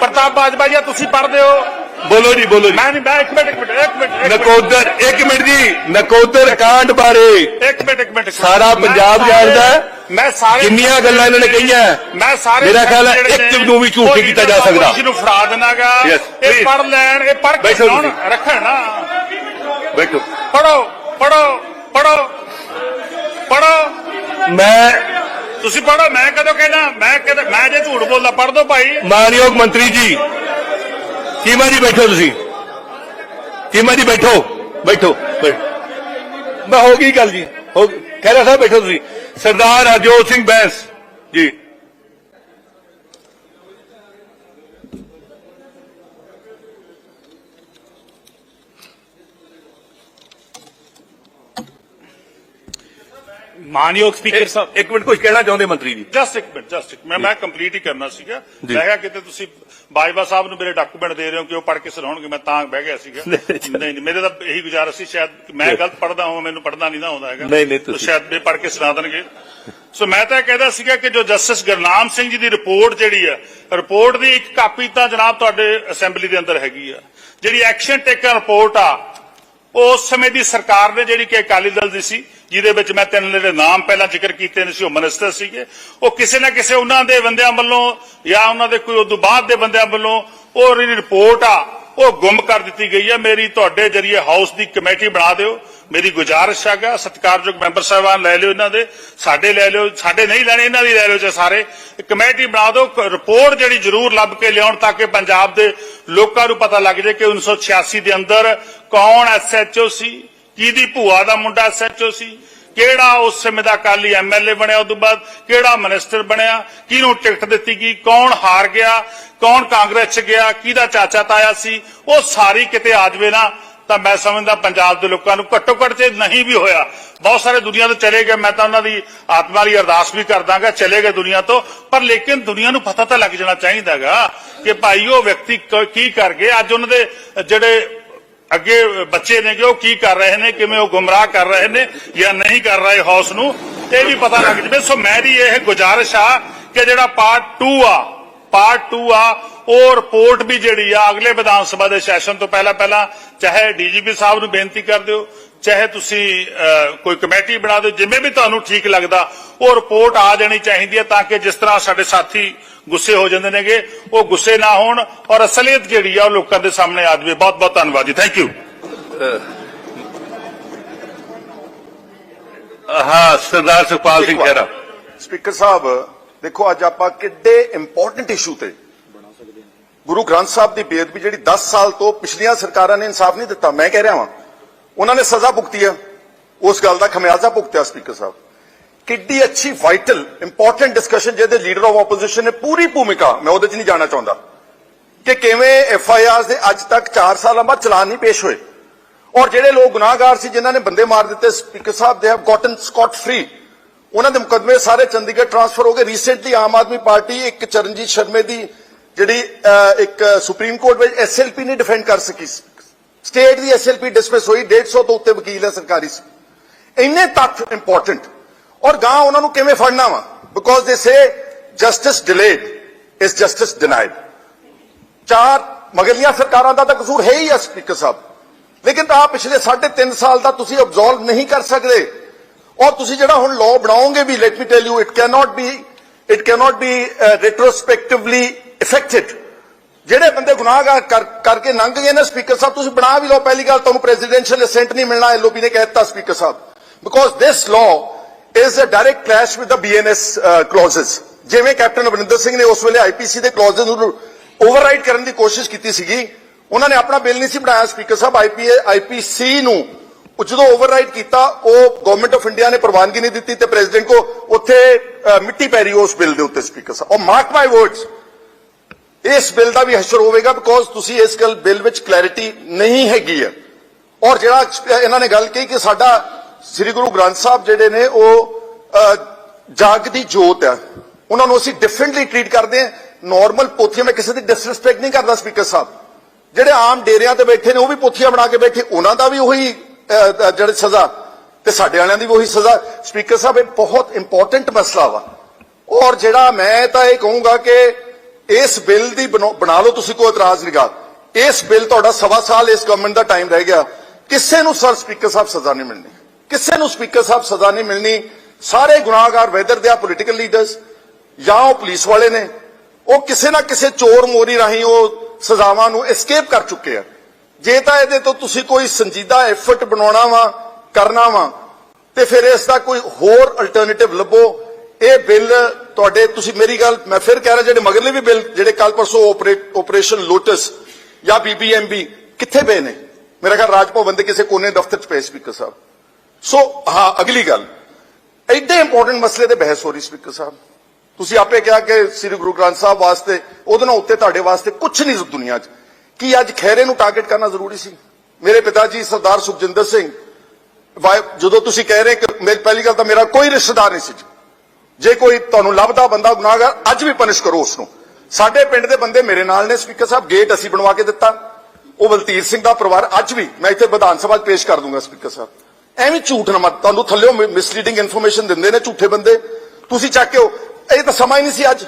ਪ੍ਰਤਾਪ ਬਾਜਵਾ ਜੀ ਤੁਸੀਂ ਪੜ੍ਹਦੇ ਹੋ। ਬੋਲੋ ਜੀ ਬੋਲੋ ਜੀ। ਮੈਂ ਨਹੀਂ ਮੈਂ ਇੱਕ ਮਿੰਟ ਇੱਕ ਮਿੰਟ ਇੱਕ ਮਿੰਟ ਨਕੋਦਰ ਇੱਕ ਮਿੰਟ ਜੀ। ਨਕੋਦਰ ਕਾਂਡ ਬਾਰੇ। ਇੱਕ ਮਿੰਟ ਇੱਕ ਮਿੰਟ। ਸਾਰਾ ਪੰਜਾਬ ਜਾਣਦਾ। ਮੈਂ ਸਾਰੇ ਕਿੰਨੀਆਂ ਗੱਲਾਂ ਇਹਨਾਂ ਨੇ ਕਹੀਆਂ। ਮੈਂ ਸਾਰੇ ਮੇਰਾ ਖਿਆਲ ਹੈ ਇੱਕ ਨੇ, ਵੀ ਝੂਠ ਨਹੀਂ ਕੀਤਾ ਜਾ ਸਕਦਾ। opposition ਨੂੰ ਫੜਾ ਦੇਣਾਗਾ ਇਹ. ਪੜ ਲੈਣ ਇਹ ਪੜ ਕੇ। ਰੱਖਣ ਬੈਠੋ। ਪੜੋ ਪੜੋ ਪੜੋ ਪੜੋ ਮੈਂ ਤੁਸੀਂ ਪੜੋ ਮੈਂ ਕਦੋਂ ਕਹਿਣਾ ਮੈਂ ਕਦੇ ਮੈਂ ਜੇ ਝੂਠ ਬੋਲਦਾ ਪੜ ਦੋ ਭਾਈ। ਮਾਨਯੋਗ ਮੰਤਰੀ ਜੀ ਚੀਮਾ ਜੀ ਬੈਠੋ ਤੁਸੀਂ। ਚੀਮਾ ਜੀ ਬੈਠੋ ਬੈਠੋ ਬੈਠੋ। ਮੈਂ ਹੋ ਗਈ ਗੱਲ ਜੀ ਹੋ। ਖਹਿਰਾ ਸਾਹਿਬ ਬੈਠੋ ਤੁਸੀਂ। ਸਰਦਾਰ ਹਰਜੋਤ ਸਿੰਘ ਬੈਂਸ ਜੀ। ਮਾਨਯੋਗ ਸਪੀਕਰ ਸਾਹਿਬ। ਇੱਕ ਮਿੰਟ ਕੁਝ ਕਹਿਣਾ ਚਾਹੁੰਦੇ ਮੰਤਰੀ ਜੀ? ਜਸਟ ਇੱਕ ਮਿੰਟ ਜਸਟ ਇੱਕ ਮੈਂ ਮੈਂ ਕੰਪਲੀਟ ਹੀ ਕਰਨਾ ਸੀਗਾ। ਮੈਂ ਕਿਹਾ ਕਿਤੇ ਤੁਸੀਂ ਬਾਜਵਾ ਸਾਹਿਬ ਨੂੰ ਮੇਰੇ ਡਾਕੂਮੈਂਟ ਦੇ ਰਹੇ ਹੋ ਕਿ ਉਹ ਪੜ੍ਹ ਕੇ ਸੁਣਾਉਣਗੇ ਮੈਂ ਤਾਂ ਬਹਿ ਗਿਆ ਸੀਗਾ। ਨਹੀਂ ਨਹੀਂ ਮੇਰੇ ਤਾਂ ਇਹੀ ਗੁਜ਼ਾਰਿਸ਼ ਸੀ ਸ਼ਾਇਦ ਮੈਂ ਗਲਤ ਪੜ੍ਹਦਾ ਹਾਂ ਮੈਨੂੰ ਪੜ੍ਹਨਾ ਨਹੀਂ ਨਾ ਆਉਂਦਾ ਹੈਗਾ। ਨਹੀਂ, ਨਹੀਂ, ਤੁਸੀਂ- ਸ਼ਾਇਦ ਇਹ ਪੜ੍ਹ ਕੇ ਸੁਣਾ ਦੇਣਗੇ। ਸੋ ਮੈਂ ਤਾਂ ਕਹਿੰਦਾ ਸੀਗਾ ਕਿ ਜੋ ਜਸਟਿਸ ਗੁਰਨਾਮ ਸਿੰਘ ਜੀ ਦੀ ਰਿਪੋਰਟ ਜਿਹੜੀ ਆ ਰਿਪੋਰਟ ਦੀ ਇੱਕ ਕਾਪੀ ਤਾਂ ਜਨਾਬ ਤੁਹਾਡੇ ਅਸੈਂਬਲੀ ਦੇ ਅੰਦਰ ਹੈਗੀ ਆ। ਜਿਹੜੀ ਐਕਸ਼ਨ ਟੇਕਨ ਰਿਪੋਰਟ ਆ ਉਸ ਸਮੇਂ ਦੀ ਸਰਕਾਰ ਨੇ ਜਿਹੜੀ ਕਿ ਅਕਾਲੀ ਦਲ ਦੀ ਸੀ ਜਿਹਦੇ ਵਿੱਚ ਮੈਂ ਤਿੰਨ ਜਿਹੜੇ ਨਾਮ ਪਹਿਲਾਂ ਜ਼ਿਕਰ ਕੀਤੇ ਨੇ ਸੀ, ਉਹ ਮਨਿਸਟਰ ਸੀਗੇ। ਉਹ ਕਿਸੇ ਨਾ ਕਿਸੇ ਉਹਨਾਂ ਦੇ ਬੰਦਿਆਂ ਵੱਲੋਂ ਜਾਂ ਉਹਨਾਂ ਦੇ ਕੋਈ ਉਦੋਂ ਬਾਅਦ ਦੇ ਬੰਦਿਆਂ ਵੱਲੋਂ ਉਹ ਜਿਹੜੀ ਰਿਪੋਰਟ ਆ, ਉਹ ਗੁੰਮ ਕਰ ਦਿੱਤੀ ਗਈ ਹੈ ਮੇਰੀ ਤੁਹਾਡੇ ਜਰੀਏ ਹਾਊਸ ਦੀ ਕਮੇਟੀ ਬਣਾ ਦਿਓ। ਮੇਰੀ ਗੁਜ਼ਾਰਿਸ਼ ਹੈਗਾ, ਸਤਿਕਾਰਯੋਗ ਮੈਂਬਰ ਸਾਹਿਬਾਨ ਲੈ ਲਿਓ ਇਹਨਾਂ ਦੇ, ਸਾਡੇ ਲੈ ਲਿਓ, ਸਾਡੇ ਨਹੀਂ ਲੈਣੇ, ਇਹਨਾਂ ਦੀ ਲੈ ਲਿਓ ਜੇ ਸਾਰੇ। ਕਮੇਟੀ ਬਣਾ ਦਿਓ ਰਿਪੋਰਟ ਜਿਹੜੀ ਜ਼ਰੂਰ ਲੱਭ ਕੇ ਲਿਆਉਣ ਤਾਂ ਕਿ ਪੰਜਾਬ ਦੇ ਲੋਕਾਂ ਨੂੰ ਪਤਾ ਲੱਗ ਜਾਏ ਕਿ 1986 ਦੇ ਅੰਦਰ ਕੌਣ ਐਸਐਚਓ ਸੀ ਕਿਹਦੀ ਭੂਆ ਦਾ ਮੁੰਡਾ ਐਸਐਚਓ ਸੀ? ਕਿਹੜਾ ਉਸ ਸਮੇਂ ਦਾ ਅਕਾਲੀ ਐਮਐਲਏ ਬਣਿਆ? ਉਦੋਂ ਬਾਅਦ ਕਿਹੜਾ ਮਿਨਿਸਟਰ ਬਣਿਆ? ਕਿਹਨੂੰ ਟਿਕਟ ਦਿੱਤੀ ਗਈ? ਕੌਣ ਹਾਰ ਗਿਆ? ਕੌਣ ਕਾਂਗਰਸ ਚ ਗਿਆ? ਕਿਹਦਾ ਚਾਚਾ ਤਾਇਆ ਸੀ? ਉਹ ਸਾਰੀ ਕਿਤੇ ਆ ਜਾਵੇ ਨਾ, ਤਾਂ ਮੈਂ ਸਮਝਦਾ ਪੰਜਾਬ ਦੇ ਲੋਕਾਂ ਨੂੰ ਘੱਟੋ ਘੱਟ ਤੇ ਨਹੀਂ ਵੀ ਹੋਇਆ, ਬਹੁਤ ਸਾਰੇ ਦੁਨੀਆ ਤੋਂ ਚਲੇ ਗਏ। ਮੈਂ ਤਾਂ ਉਹਨਾਂ ਦੀ ਆਤਮਾ ਲਈ ਅਰਦਾਸ ਵੀ ਕਰਦਾਗਾ ਚਲੇ ਗਏ ਦੁਨੀਆ ਤੋਂ। ਪਰ ਲੇਕਿਨ ਦੁਨੀਆ ਨੂੰ ਪਤਾ ਤਾਂ ਲੱਗ ਜਾਣਾ ਚਾਹੀਦਾਗਾ ਕਿ ਭਾਈ ਉਹ ਵਿਅਕਤੀ ਕੀ ਕਰ ਗਏ? ਅੱਜ ਉਹਨਾਂ ਦੇ ਜਿਹੜੇ ਅੱਗੇ ਬੱਚੇ ਨੇ ਕਿ ਉਹ ਕੀ ਕਰ ਰਹੇ ਨੇ, ਕਿਵੇਂ ਉਹ ਗੁੰਮਰਾਹ ਕਰ ਰਹੇ ਨੇ ਜਾਂ ਨਹੀਂ ਕਰ ਰਹੇ ਹਾਊਸ ਨੂੰ, ਇਹ ਵੀ ਪਤਾ ਲੱਗ ਜਵੇ। ਸੋ ਮੇਰੀ ਇਹ ਗੁਜ਼ਾਰਿਸ਼ ਆ ਕਿ ਜਿਹੜਾ ਪਾਰਟ 2 ਆ ਪਾਰਟ 2 ਆ, ਉਹ ਰਿਪੋਰਟ ਵੀ ਜਿਹੜੀ ਆ ਅਗਲੇ ਵਿਧਾਨ ਸਭਾ ਦੇ ਸੈਸ਼ਨ ਤੋਂ ਪਹਿਲਾਂ ਪਹਿਲਾਂ ਚਾਹੇ ਡੀਜੀਪੀ ਸਾਹਿਬ ਨੂੰ ਬੇਨਤੀ ਕਰ ਦਿਓ, ਚਾਹੇ ਤੁਸੀਂ ਕੋਈ ਕਮੇਟੀ ਬਣਾ ਦਿਓ, ਜਿਵੇਂ ਵੀ ਤੁਹਾਨੂੰ ਠੀਕ ਲੱਗਦਾ, ਉਹ ਰਿਪੋਰਟ ਆ ਜਾਣੀ ਚਾਹੀਦੀ ਹੈ ਤਾਂ ਕਿ ਜਿਸ ਤਰ੍ਹਾਂ ਸਾਡੇ ਸਾਥੀ ਗੁੱਸੇ ਹੋ ਜਾਂਦੇ ਨੇਗੇ ਉਹ ਗੁੱਸੇ ਨਾ ਹੋਣ ਔਰ ਅਸਲੀਅਤ ਜਿਹੜੀ ਆ ਉਹ ਲੋਕਾਂ ਦੇ ਸਾਹਮਣੇ ਆ ਜਾਵੇ। ਬਹੁਤ ਬਹੁਤ ਧੰਨਵਾਦ ਜੀ। ਥੈਂਕ ਯੂ ਹਾਂ ਸਰਦਾਰ ਸੁਖਪਾਲ ਸਿੰਘ ਖਹਿਰਾ। ਸਪੀਕਰ ਸਾਹਿਬ ਦੇਖੋ ਅੱਜ ਆਪਾਂ ਕਿੱਡੇ ਇੰਪੋਰਟੈਂਟ ਇਸ਼ੂ ਤੇ ਗੁਰੂ ਗ੍ਰੰਥ ਸਾਹਿਬ ਦੀ ਬੇਅਦਬੀ ਜਿਹੜੀ 10 ਸਾਲ ਤੋਂ ਪਿਛਲੀਆਂ ਸਰਕਾਰਾਂ ਨੇ ਇਨਸਾਫ ਨਹੀਂ ਦਿੱਤਾ ਮੈਂ ਕਹਿ ਰਿਹਾ ਹਾਂ ਉਹਨਾਂ ਨੇ ਸਜ਼ਾ ਭੁਗਤੀ ਆ। ਉਸ ਗੱਲ ਦਾ ਖਮਿਆਜ਼ਾ ਭੁਗਤਿਆ ਸਪੀਕਰ ਸਾਹਿਬ। ਕਿੱਡੀ ਅੱਛੀ ਵਾਈਟਲ ਇੰਪੋਰਟੈਂਟ ਡਿਸਕਸ਼ਨ ਜਿਹਦੇ ਲੀਡਰ ਆਫ ਆਪੋਜੀਸ਼ਨ ਨੇ ਪੂਰੀ ਭੂਮਿਕਾ, ਮੈਂ ਉਹਦੇ 'ਚ ਨਹੀਂ ਜਾਣਾ ਚਾਹੁੰਦਾ, ਕਿ ਕਿਵੇਂ ਐਫ ਆਈ ਆਰ ਦੇ ਅੱਜ ਤੱਕ 4 ਸਾਲਾਂ ਬਾਅਦ ਚਲਾਨ ਨਹੀਂ ਪੇਸ਼ ਹੋਏ। ਔਰ ਜਿਹੜੇ ਲੋਕ ਗੁਨਾਹਗਾਰ ਸੀ, ਜਿਨ੍ਹਾਂ ਨੇ ਬੰਦੇ ਮਾਰ ਦਿੱਤੇ speaker Sahib they have gotten Scott free ਉਹਨਾਂ ਦੇ ਮੁਕਦਮੇ ਸਾਰੇ ਚੰਡੀਗੜ੍ਹ ਟ੍ਰਾਂਸਫਰ ਹੋ ਗਏ। ਰੀਸੈਂਟਲੀ ਆਮ ਆਦਮੀ ਪਾਰਟੀ ਇੱਕ ਚਰਨਜੀਤ ਸ਼ਰਮੇ ਦੀ ਜਿਹੜੀ ਇੱਕ ਸੁਪਰੀਮ ਕੋਰਟ ਵਿੱਚ ਐਸਐਲਪੀ ਨਹੀਂ ਡਿਫੈਂਡ ਕਰ ਸਕੀ ਸਟੇਟ ਦੀ ਐਸਐਲਪੀ ਡਿਸਮਿਸ ਹੋਈ 150 ਤੋਂ ਉੱਤੇ ਵਕੀਲ ਹੈ, ਸਰਕਾਰੀ ਇੰਨੇ ਤੱਥ ਇੰਪੋਰਟੈਂਟ ਔਰ ਗਾਂ ਉਹਨਾਂ ਨੂੰ ਕਿਵੇਂ ਫੜਨਾ ਵਾ? Because they say justice delayed is justice denied ਚਾਰ, ਮਗਲੀਆਂ ਸਰਕਾਰਾਂ ਦਾ ਤਾਂ ਕਸੂਰ ਹੈ ਹੀ ਆ ਸਪੀਕਰ ਸਾਹਿਬ। ਲੇਕਿਨ ਤਾਂ ਪਿਛਲੇ 3.5 ਸਾਲ ਦਾ ਤੁਸੀਂ ਅਬਜ਼ੋਰਵ ਨਹੀਂ ਕਰ ਸਕਦੇ। ਔਰ ਤੁਸੀਂ ਜਿਹੜਾ ਹੁਣ ਲਾਅ ਬਣਾਓਗੇ ਵੀ let me tell you it can not be it can not be retrospectively effected ਜਿਹੜੇ ਬੰਦੇ ਗੁਨਾਹਗਾਰ ਕਰਕੇ ਲੰਘ ਗਏ ਨਾ ਸਪੀਕਰ ਸਾਹਿਬ, ਤੁਸੀਂ ਬਣਾ ਵੀ ਲਓ। ਪਹਿਲੀ ਗੱਲ ਤੁਹਾਨੂੰ ਪ੍ਰੈਜ਼ੀਡੈਂਸ਼ੀਅਲ ਅਸੈਂਟ ਨਹੀਂ ਮਿਲਣਾ ਐਲਓਪੀ ਨੇ ਕਹਿ ਦਿੱਤਾ speaker Sahib. Because this law is a direct clash with the BNS clauses ਜਿਵੇਂ ਕੈਪਟਨ ਅਮਰਿੰਦਰ ਸਿੰਘ ਨੇ ਉਸ ਵੇਲੇ ਆਈਪੀਸੀ ਦੇ ਕਲੌਜ਼ਸ ਨੂੰ ਓਵਰਰਾਈਡ ਕਰਨ ਦੀ ਕੋਸ਼ਿਸ਼ ਕੀਤੀ ਸੀਗੀ ਉਹਨਾਂ ਨੇ ਆਪਣਾ ਬਿੱਲ ਨਹੀਂ ਸੀ ਬਣਾਇਆ ਸਪੀਕਰ ਸਾਹਿਬ ਆਈਪੀਏ ਆਈਪੀਸੀ ਨੂੰ ਉਹ ਜਦੋਂ ਓਵਰਰਾਈਡ ਕੀਤਾ ਉਹ ਗਵਰਨਮੈਂਟ ਆਫ ਇੰਡੀਆ ਨੇ ਪ੍ਰਵਾਨਗੀ ਨਹੀਂ ਦਿੱਤੀ ਤੇ ਪ੍ਰੈਜ਼ੀਡੈਂਟ ਕੋ ਉੱਥੇ ਅਹ, ਮਿੱਟੀ ਪੈਰੀ ਉਸ ਬਿੱਲ ਦੇ ਉੱਤੇ ਸਪੀਕਰ ਸਾਹਿਬ। ਔਰ ਮਾਰਕ ਮਾਈ ਵਰਡਸ ਇਸ ਬਿੱਲ ਦਾ ਵੀ ਹਸ਼ਰ ਹੋਵੇਗਾ ਬਿਕੋਜ਼ ਤੁਸੀਂ ਇਸ ਗੱਲ ਬਿੱਲ ਵਿੱਚ ਕਲੈਰਿਟੀ ਨਹੀਂ ਹੈਗੀ ਹੈ। ਔਰ ਜਿਹੜਾ ਇਹਨਾਂ ਨੇ ਗੱਲ ਕਹੀ ਕਿ ਸਾਡਾ ਸ੍ਰੀ ਗੁਰੂ ਗ੍ਰੰਥ ਸਾਹਿਬ ਜਿਹੜੇ ਨੇ ਉਹ ਅਹ, ਜਾਗ ਦੀ ਜੋਤ ਹੈ ਉਹਨਾਂ ਨੂੰ ਅਸੀਂ ਡਿਫਰੈਂਟਲੀ ਟ੍ਰੀਟ ਕਰਦੇ ਹਾਂ। ਨਾਰਮਲ ਪੋਥੀਆਂ ਮੈਂ ਕਿਸੇ ਦੀ ਡਿਸਰੈਸਪੈਕਟ ਨਹੀਂ ਕਰਦਾ ਸਪੀਕਰ ਸਾਹਿਬ। ਜਿਹੜੇ ਆਮ ਡੇਰਿਆਂ ਤੇ ਬੈਠੇ ਨੇ ਉਹ ਵੀ ਪੋਥੀਆਂ ਬਣਾ ਕੇ ਬੈਠੇ। ਉਹਨਾਂ ਦਾ ਵੀ ਉਹੀ ਅਹ, ਜਿਹੜੇ ਸਜ਼ਾ ਤੇ ਸਾਡੇ ਵਾਲਿਆਂ ਦੀ ਵੀ ਉਹੀ ਸਜ਼ਾ। ਸਪੀਕਰ ਸਾਹਿਬ ਇਹ ਬਹੁਤ ਇੰਪੋਰਟੈਂਟ ਮਸਲਾ ਵਾ। ਔਰ ਜਿਹੜਾ ਮੈਂ ਤਾਂ ਇਹ ਕਹੂੰਗਾ ਕਿ ਇਸ ਬਿੱਲ ਦੀ ਬਣਾਓ- ਬਣਾ ਲਓ ਤੁਸੀਂ ਕੋਈ ਇਤਰਾਜ਼ ਨਹੀਂਗਾ ਇਸ ਬਿੱਲ ਤੁਹਾਡਾ ਸਵਾ ਸਾਲ ਇਸ ਗਵਰਨਮੈਂਟ ਦਾ ਟਾਈਮ ਰਹਿ ਗਿਆ। ਕਿਸੇ ਨੂੰ ਸਰ ਸਪੀਕਰ ਸਾਹਿਬ ਸਜ਼ਾ ਨਹੀਂ ਮਿਲਣੀ। ਕਿਸੇ ਨੂੰ ਸਪੀਕਰ ਸਾਹਿਬ ਸਜ਼ਾ ਨਹੀਂ ਮਿਲਣੀ। ਸਾਰੇ ਗੁਨਾਹਗਾਰ ਵੈਦਰ ਦੇ ਆ ਪੋਲੀਟੀਕਲ ਲੀਡਰਸ ਜਾਂ ਉਹ ਪੁਲਿਸ ਵਾਲੇ ਨੇ, ਉਹ ਕਿਸੇ ਨਾ ਕਿਸੇ ਚੋਰ ਮੋਰੀ ਰਾਹੀਂ ਉਹ ਸਜ਼ਾਵਾਂ ਨੂੰ ਐਸਕੇਪ ਕਰ ਚੁੱਕੇ ਆ। ਜੇ ਤਾਂ ਇਹਦੇ ਤੋਂ ਤੁਸੀਂ ਕੋਈ ਸੰਜੀਦਾ ਐਫਰਟ ਬਣਾਉਣਾ ਵਾ, ਕਰਨਾ ਵਾ, ਤੇ ਫਿਰ ਇਸ ਦਾ ਕੋਈ ਹੋਰ ਅਲਟਰਨੇਟਿਵ ਲੱਭੋ। ਇਹ ਬਿੱਲ ਤੁਹਾਡੇ, ਤੁਸੀਂ ਮੇਰੀ ਗੱਲ, ਮੈਂ ਫਿਰ ਕਹਿ ਰਿਹਾ ਜਿਹੜੇ ਮਗਰਲੇ ਵੀ ਬਿੱਲ, ਜਿਹੜੇ ਕੱਲ ਪਰਸੋਂ ਆਪਰੇਸ਼ਨ ਲੋਟਸ ਜਾਂ ਬੀਬੀਐਮਬੀ ਕਿੱਥੇ ਪਏ ਨੇ? ਮੇਰਾ ਖਿਆਲ ਰਾਜ ਭਵਨ ਦੇ ਕਿਸੇ ਕੋਨੇ ਦਫ਼ਤਰ 'ਚ ਪਏ ਸਪੀਕਰ ਸਾਹਿਬ। ਸੋ ਹਾਂ ਅਗਲੀ ਗੱਲ। ਐਡੇ ਇੰਪੋਰਟੈਂਟ ਮਸਲੇ ਤੇ ਬਹਿਸ ਹੋ ਰਹੀ ਸਪੀਕਰ ਸਾਹਿਬ। ਤੁਸੀਂ ਆਪੇ ਕਿਹਾ ਕਿ ਸ੍ਰੀ ਗੁਰੂ ਗ੍ਰੰਥ ਸਾਹਿਬ ਵਾਸਤੇ, ਉਹਦੇ ਨਾਲ ਉੱਤੇ ਤੁਹਾਡੇ ਵਾਸਤੇ ਕੁਝ ਨਹੀਂ ਇਸ ਦੁਨੀਆ 'ਚ। ਕੀ ਅੱਜ ਖੈਰੇ ਨੂੰ ਟਾਰਗੇਟ ਕਰਨਾ ਜ਼ਰੂਰੀ ਸੀ? ਮੇਰੇ ਪਿਤਾ ਜੀ ਸਰਦਾਰ ਸੁਖਜਿੰਦਰ ਸਿੰਘ ਵਾਹਿ- ਜਦੋਂ ਤੁਸੀਂ ਕਹਿ ਰਹੇ ਕਿ ਮੇਰੀ ਪਹਿਲੀ ਗੱਲ ਤਾਂ ਮੇਰਾ ਕੋਈ ਰਿਸ਼ਤੇਦਾਰ ਨਹੀਂ ਸੀ ਜੀ। ਜੇ ਕੋਈ ਤੁਹਾਨੂੰ ਲੱਭਦਾ ਬੰਦਾ, ਗੁਨਾਹਗਰ, ਅੱਜ ਵੀ ਪਨਿਸ਼ ਕਰੋ ਉਸ ਨੂੰ ਸਾਡੇ ਪਿੰਡ ਦੇ ਬੰਦੇ ਮੇਰੇ ਨਾਲ ਨੇ ਸਪੀਕਰ ਸਾਹਿਬ ਗੇਟ ਅਸੀਂ ਬਣਵਾ ਕੇ ਦਿੱਤਾ। ਉਹ ਬਲਤੀਰ ਸਿੰਘ ਦਾ ਪਰਿਵਾਰ ਅੱਜ ਵੀ, ਮੈਂ ਇੱਥੇ ਵਿਧਾਨ ਸਭਾ 'ਚ ਪੇਸ਼ ਕਰ ਦੂੰਗਾ ਸਪੀਕਰ ਸਾਹਿਬ। ਐਵੇਂ ਝੂਠ ਨਾ ਮਤ ਤੁਹਾਨੂੰ ਥੱਲਿਓ ਮਿਸਲੀਡਿੰਗ ਇਨਫੋਰਮੇਸ਼ਨ ਦਿੰਦੇ ਨੇ ਝੂਠੇ ਬੰਦੇ। ਤੁਸੀਂ ਚੱਕ ਕੇ ਇਹ ਤਾਂ ਸਮਾਂ ਹੀ ਨਹੀਂ ਸੀ ਅੱਜ।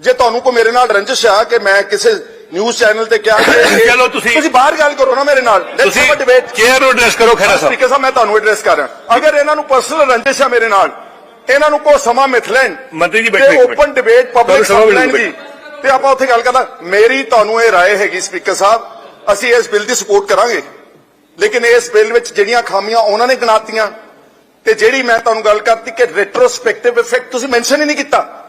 ਜੇ ਤੁਹਾਨੂੰ ਕੋ ਮੇਰੇ ਨਾਲ ਰੰਜਿਸ਼ ਆ ਕਿ ਮੈਂ ਕਿਸੇ ਨਿਊਜ਼ ਚੈਨਲ ਤੇ ਕਿਹਾ ਕਿ ਚਲੋ ਤੁਸੀਂ- ਤੁਸੀਂ ਬਾਹਰ ਗੱਲ ਕਰੋ ਨਾ ਮੇਰੇ ਨਾਲ। ਤੁਸੀਂ ਡਿਬੇਟ ਚੇਅਰ ਨੂੰ ਐਡਰੈਸ ਕਰੋ ਖਹਿਰਾ ਸਾਹਿਬ। ਸਪੀਕਰ ਸਾਹਿਬ ਮੈਂ ਤੁਹਾਨੂੰ ਐਡਰੈਸ ਕਰ ਰਿਹਾ। ਅਗਰ ਇਹਨਾਂ ਨੂੰ ਪਰਸਨਲ ਰੰਜਿਸ਼ ਆ ਮੇਰੇ ਨਾਲ ਇਹਨਾਂ ਨੂੰ ਕੋ ਸਮਾਂ ਮਿਥ ਲੈਣ ਮੰਤਰੀ ਜੀ ਬੈਠੋ। ਓਪਨ ਡਿਬੇਟ ਪਬਲਿਕ ਸਮਾਂ ਦੀ ਤੇ ਆਪਾਂ ਉੱਥੇ ਗੱਲ ਕਰਦਾ ਮੇਰੀ ਤੁਹਾਨੂੰ ਇਹ ਰਾਏ ਹੈਗੀ ਸਪੀਕਰ ਸਾਹਿਬ ਅਸੀਂ ਇਸ ਬਿੱਲ ਦੀ ਸਪੋਰਟ ਕਰਾਂਗੇ। ਲੇਕਿਨ ਇਸ ਬਿੱਲ ਵਿੱਚ ਜਿਹੜੀਆਂ ਖਾਮੀਆਂ ਉਹਨਾਂ ਨੇ ਗਿਣਾਤੀਆਂ। ਤੇ ਜਿਹੜੀ ਮੈਂ ਤੁਹਾਨੂੰ ਗੱਲ ਕਰਤੀ ਕਿ ਰੈਟਰੋਸਪੈਕਟਿਵ ਇਫੈਕਟ ਤੁਸੀਂ ਮੈਂਸ਼ਨ ਹੀ ਨਹੀਂ ਕੀਤਾ।